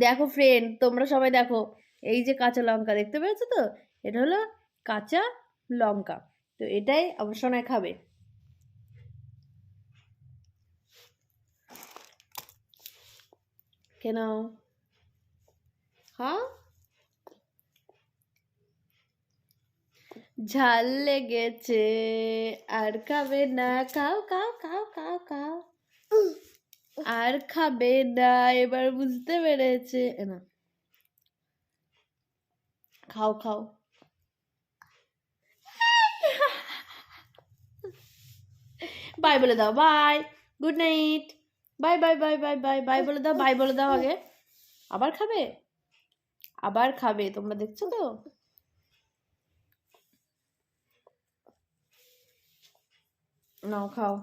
দেখো ফ্রেন্ড তোমরা সবাই দেখো। এই যে কাঁচা লঙ্কা, দেখতে পেয়েছ তো? এটা হলো কাঁচা লঙ্কা। তো এটাই আমার সোনায় খাবে। কেন হ্যাঁ? ঝাল লেগেছে, আর খাবে না। খাও খাও খাও খাও খাও। আর খাবে না, এবার বুঝতে পেরেছে। না। খাও খাও। বাই বলে দাও bye good night bye bye bye bye bye bye বলে দাও বাই বলে দাও আগে। আবার খাবে? আবার খাবে, তোমরা দেখছ তো? নাও, খাও।